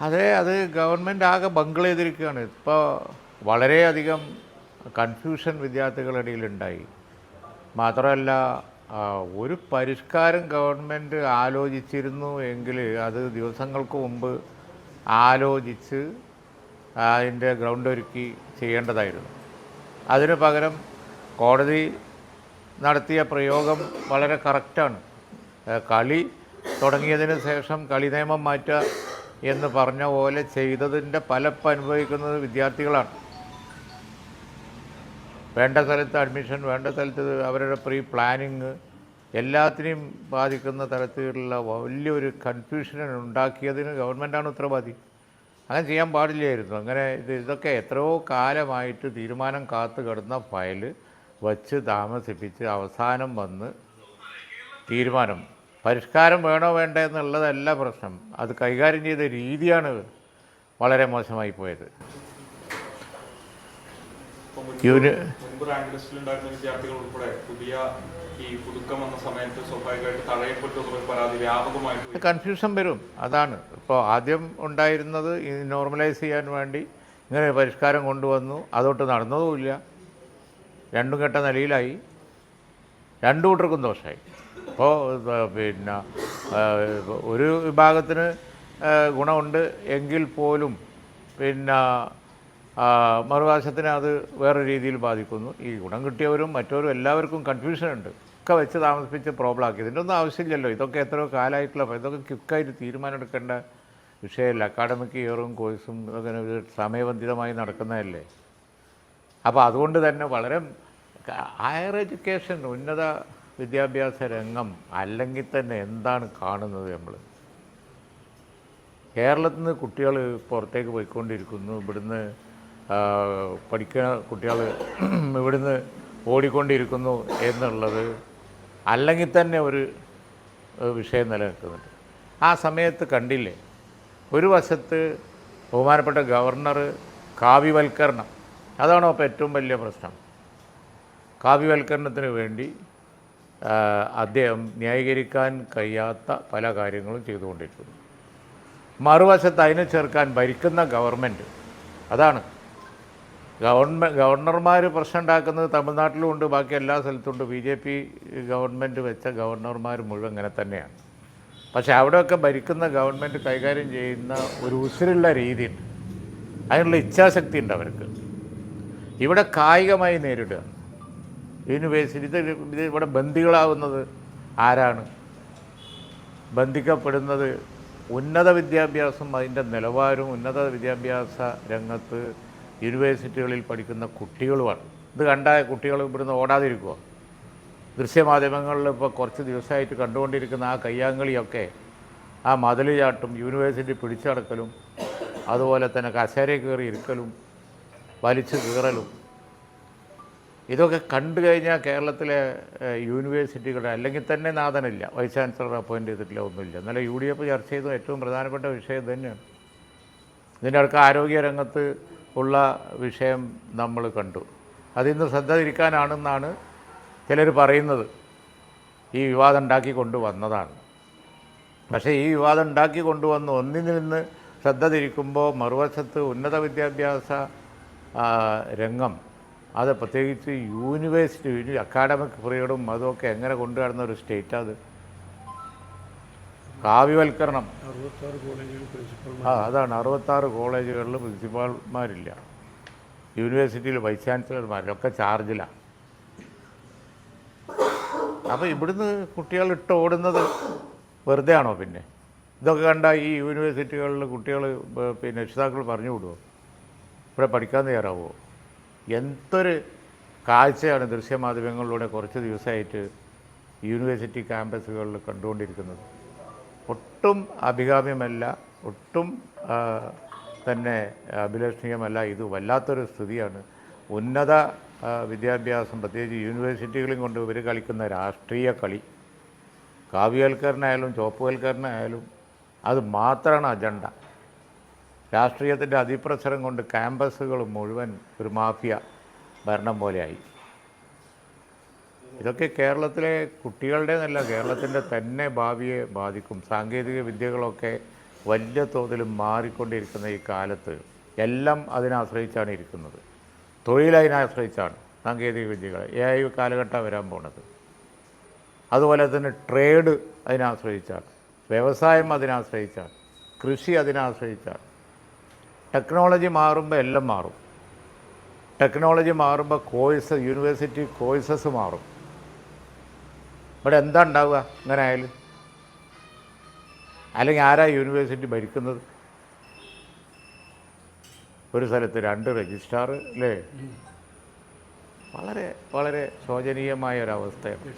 അതെ അത് ഗവൺമെന്റ് ആകെ ബംഗിൾ ചെയ്തിരിക്കുകയാണ് ഇപ്പോൾ വളരെയധികം കൺഫ്യൂഷൻ വിദ്യാർത്ഥികളുടെ ഉണ്ടായി മാത്രമല്ല ഒരു പരിഷ്കാരം ഗവൺമെന്റ് ആലോചിച്ചിരുന്നു എങ്കിൽ അത് ദിവസങ്ങൾക്ക് മുമ്പ് ആലോചിച്ച് അതിന്റെ ഗ്രൗണ്ട് ഒരുക്കി ചെയ്യേണ്ടതായിരുന്നു. അതിന് പകരം കോടതി നടത്തിയ പ്രയോഗം വളരെ കറക്റ്റാണ് കളി തുടങ്ങിയതിന് ശേഷം കളി നിയമം മാറ്റുക എന്ന് പറഞ്ഞ പോലെ ചെയ്തതിന്റെ ഫലപ്പ് അനുഭവിക്കുന്നത് വിദ്യാർത്ഥികളാണ്. വേണ്ട സ്ഥലത്ത് അഡ്മിഷൻ വേണ്ട സ്ഥലത്ത് അവരുടെ പ്രീ പ്ലാനിങ് എല്ലാത്തിനെയും ബാധിക്കുന്ന തരത്തിലുള്ള വലിയൊരു കൺഫ്യൂഷൻ ഉണ്ടാക്കിയതിന് ഗവൺമെന്റാണ് ഉത്തരവാദി. അങ്ങനെ ചെയ്യാൻ പാടില്ലായിരുന്നു. അങ്ങനെ ഇത് ഇതൊക്കെ എത്രയോ കാലമായിട്ട് തീരുമാനം കാത്തു കിടന്ന ഫയൽ വച്ച് താമസിപ്പിച്ച് അവസാനം വന്ന് തീരുമാനം പരിഷ്കാരം വേണോ വേണ്ടേ എന്നുള്ളതല്ല പ്രശ്നം. അത് കൈകാര്യം ചെയ്ത രീതിയാണ് വളരെ മോശമായി പോയത്. കൺഫ്യൂഷൻ വരും. അതാണ്. ഇപ്പോൾ ആദ്യം ഉണ്ടായിരുന്നത് നോർമലൈസ് ചെയ്യാൻ വേണ്ടി ഇങ്ങനെ പരിഷ്കാരം കൊണ്ടുവന്നു. അതോട്ട് നടന്നതുമില്ല. രണ്ടും കെട്ട നിലയിലായി. രണ്ടു കൂട്ടർക്കും ദോഷമായി അപ്പോൾ പിന്നെ ഒരു വിഭാഗത്തിന് ഗുണമുണ്ട് എങ്കിൽ പോലും പിന്നെ മറുവശത്തിനെ അത് വേറെ രീതിയിൽ ബാധിക്കുന്നു. ഈ ഗുണം കിട്ടിയവരും മറ്റവരും എല്ലാവർക്കും കൺഫ്യൂഷൻ ഉണ്ട്. ഒക്കെ വെച്ച് താമസിപ്പിച്ച് പ്രോബ്ലം ആക്കി. ഇതിന്റെ ഒന്നും ആവശ്യമില്ലല്ലോ. ഇതൊക്കെ എത്രയോ കാലമായിട്ടുള്ള ഇതൊക്കെ ക്വിക്കായിട്ട് തീരുമാനമെടുക്കേണ്ട വിഷയമല്ല. അക്കാഡമിക് ഇയറും കോഴ്സും അങ്ങനെ സമയബന്ധിതമായി നടക്കുന്നതല്ലേ? അപ്പോൾ അതുകൊണ്ട് തന്നെ വളരെ ഹയർ എഡ്യൂക്കേഷൻ ഉന്നത വിദ്യാഭ്യാസ രംഗം അല്ലെങ്കിൽ തന്നെ എന്താണ് കാണുന്നത് നമ്മൾ? കേരളത്തിൽ നിന്ന് കുട്ടികൾ പുറത്തേക്ക് പോയിക്കൊണ്ടിരിക്കുന്നു. ഇവിടുന്ന് പഠിക്കുന്ന കുട്ടികൾ ഇവിടുന്ന് ഓടിക്കൊണ്ടിരിക്കുന്നു എന്നുള്ളത് അല്ലെങ്കിൽ തന്നെ ഒരു വിഷയം നിലനിൽക്കുന്നുണ്ട്. ആ സമയത്ത് കണ്ടില്ലേ? ഒരു വശത്ത് ബഹുമാനപ്പെട്ട ഗവർണർ കാവ്യവൽക്കരണം. അതാണോ ഇപ്പോൾ ഏറ്റവും വലിയ പ്രശ്നം. കാവ്യവൽക്കരണത്തിന് വേണ്ടി അദ്ദേഹം ന്യായീകരിക്കാൻ കഴിയാത്ത പല കാര്യങ്ങളും ചെയ്തുകൊണ്ടിരിക്കുന്നു. മറുവശത്ത് അതിനെ ചേർക്കാൻ ഭരിക്കുന്ന ഗവൺമെന്റ് അതാണ്. ഗവൺമെന്റ് ഗവർണർമാർ പ്രശ്നം ഉണ്ടാക്കുന്നത് തമിഴ്നാട്ടിലും ഉണ്ട് ബാക്കി എല്ലാ സ്ഥലത്തും ഉണ്ട് ബി ജെ പി ഗവൺമെന്റ് വെച്ച ഗവർണർമാർ മുഴുവൻ ഇങ്ങനെ തന്നെയാണ്. പക്ഷേ അവിടെയൊക്കെ ഭരിക്കുന്ന ഗവൺമെന്റ് കൈകാര്യം ചെയ്യുന്ന ഒരു ഉസിരുള്ള രീതിയുണ്ട്. അതിനുള്ള ഇച്ഛാശക്തി ഉണ്ട് അവർക്ക്. ഇവിടെ കായികമായി നേരിടുക യൂണിവേഴ്സിറ്റി ഇത് ഇത് ഇവിടെ ബന്ദികളാവുന്നത് ആരാണ്? ബന്ധിക്കപ്പെടുന്നത് ഉന്നത വിദ്യാഭ്യാസം അതിന്റെ നിലവാരവും ഉന്നത വിദ്യാഭ്യാസ രംഗത്ത് യൂണിവേഴ്സിറ്റികളിൽ പഠിക്കുന്ന കുട്ടികളുമാണ്. ഇത് കണ്ടായ കുട്ടികൾ ഇവിടുന്ന് ഓടാതിരിക്കുക ദൃശ്യമാധ്യമങ്ങളിൽ ഇപ്പോൾ കുറച്ച് ദിവസമായിട്ട് കണ്ടുകൊണ്ടിരിക്കുന്ന ആ കയ്യാങ്കളിയൊക്കെ ആ മതിൽ ചാട്ടും യൂണിവേഴ്സിറ്റി പിടിച്ചടക്കലും അതുപോലെ തന്നെ കസേര കയറി ഇരിക്കലും വലിച്ചു കീറലും ഇതൊക്കെ കണ്ടു കഴിഞ്ഞാൽ കേരളത്തിലെ യൂണിവേഴ്സിറ്റികളുടെ അല്ലെങ്കിൽ തന്നെ നാഥനില്ല. വൈസ് ചാൻസലർ അപ്പോയിന്റ് ചെയ്തിട്ടില്ല ഒന്നുമില്ല. എന്നാലും യു ഡി എഫ് ചർച്ച ചെയ്ത ഏറ്റവും പ്രധാനപ്പെട്ട വിഷയം തന്നെയാണ്. ഇതിന്റെ അടുക്ക ആരോഗ്യരംഗത്ത് ഉള്ള വിഷയം നമ്മൾ കണ്ടു. അതിന്ന് ശ്രദ്ധ തിരിക്കാനാണെന്നാണ് ചിലർ പറയുന്നത്. ഈ വിവാദം ഉണ്ടാക്കി കൊണ്ടുവന്നതാണ് പക്ഷേ ഈ വിവാദം ഉണ്ടാക്കി കൊണ്ടുവന്ന് ഒന്നിൽ നിന്ന് ശ്രദ്ധ തിരിക്കുമ്പോൾ മറുവശത്ത് ഉന്നത വിദ്യാഭ്യാസ രംഗം അത് പ്രത്യേകിച്ച് യൂണിവേഴ്സിറ്റി യൂണി അക്കാഡമിക് ഫ്രീഡും അതൊക്കെ എങ്ങനെ കൊണ്ടുവരുന്ന ഒരു സ്റ്റേറ്റ് അത്. കാവ്യവൽക്കരണം. ആ അതാണ്. അറുപത്താറ് കോളേജുകളിൽ പ്രിൻസിപ്പാൾമാരില്ല യൂണിവേഴ്സിറ്റിയിൽ വൈസ് ചാൻസലർമാരിലൊക്കെ ചാർജിലാണ് അപ്പോൾ ഇവിടുന്ന് കുട്ടികൾ ഇട്ട് ഓടുന്നത് വെറുതെ ആണോ പിന്നെ? ഇതൊക്കെ കണ്ട ഈ യൂണിവേഴ്സിറ്റികളിൽ കുട്ടികൾ പിന്നെ രക്ഷിതാക്കൾ പറഞ്ഞു വിടുമോ ഇവിടെ പഠിക്കാൻ തയ്യാറാവുമോ എന്തൊരു കാഴ്ചയാണ് ദൃശ്യമാധ്യമങ്ങളിലൂടെ കുറച്ച് ദിവസമായിട്ട് യൂണിവേഴ്സിറ്റി ക്യാമ്പസുകളിൽ കണ്ടുകൊണ്ടിരിക്കുന്നത്. ഒട്ടും അഭികാമ്യമല്ല ഒട്ടും തന്നെ അഭിലഷണീയമല്ല. ഇത് വല്ലാത്തൊരു സ്ഥിതിയാണ്. ഉന്നത വിദ്യാഭ്യാസം പ്രത്യേകിച്ച് യൂണിവേഴ്സിറ്റികളും കൊണ്ട് ഇവർ കളിക്കുന്ന രാഷ്ട്രീയ കളി. കാവ്യവൽക്കരണമായാലും ചോപ്പുവൽക്കരണമായാലും അത് മാത്രമാണ് അജണ്ട. രാഷ്ട്രീയത്തിന്റെ അതിപ്രസരം കൊണ്ട് ക്യാമ്പസുകൾ മുഴുവൻ ഒരു മാഫിയ ഭരണം പോലെയായി. ഇതൊക്കെ കേരളത്തിലെ കുട്ടികളുടെ എന്നല്ല കേരളത്തിന്റെ തന്നെ ഭാവിയെ ബാധിക്കും. സാങ്കേതിക വിദ്യകളൊക്കെ വലിയ തോതിൽ മാറിക്കൊണ്ടിരിക്കുന്ന ഈ കാലത്ത് എല്ലാം അതിനാശ്രയിച്ചാണ് ഇരിക്കുന്നത്. തൊഴിൽ അതിനാശ്രയിച്ചാണ് സാങ്കേതിക വിദ്യകൾ എ ഐ കാലഘട്ടം വരാൻ പോണത്. അതുപോലെ തന്നെ ട്രേഡ് അതിനാശ്രയിച്ചാണ് വ്യവസായം അതിനാശ്രയിച്ചാണ് കൃഷി അതിനാശ്രയിച്ചാണ് ടെക്നോളജി മാറുമ്പോൾ എല്ലാം മാറും. ടെക്നോളജി മാറുമ്പോൾ കോഴ്സ് യൂണിവേഴ്സിറ്റി കോഴ്സസ് മാറും. ഇവിടെ എന്താ ഉണ്ടാവുക? ഇങ്ങനെ ആയാലും? അല്ലെങ്കിൽ ആരാ യൂണിവേഴ്സിറ്റി ഭരിക്കുന്നത്? ഒരു സ്ഥലത്ത് രണ്ട് രജിസ്ട്രാർ അല്ലേ? വളരെ വളരെ ശോചനീയമായ ഒരവസ്ഥയാണ്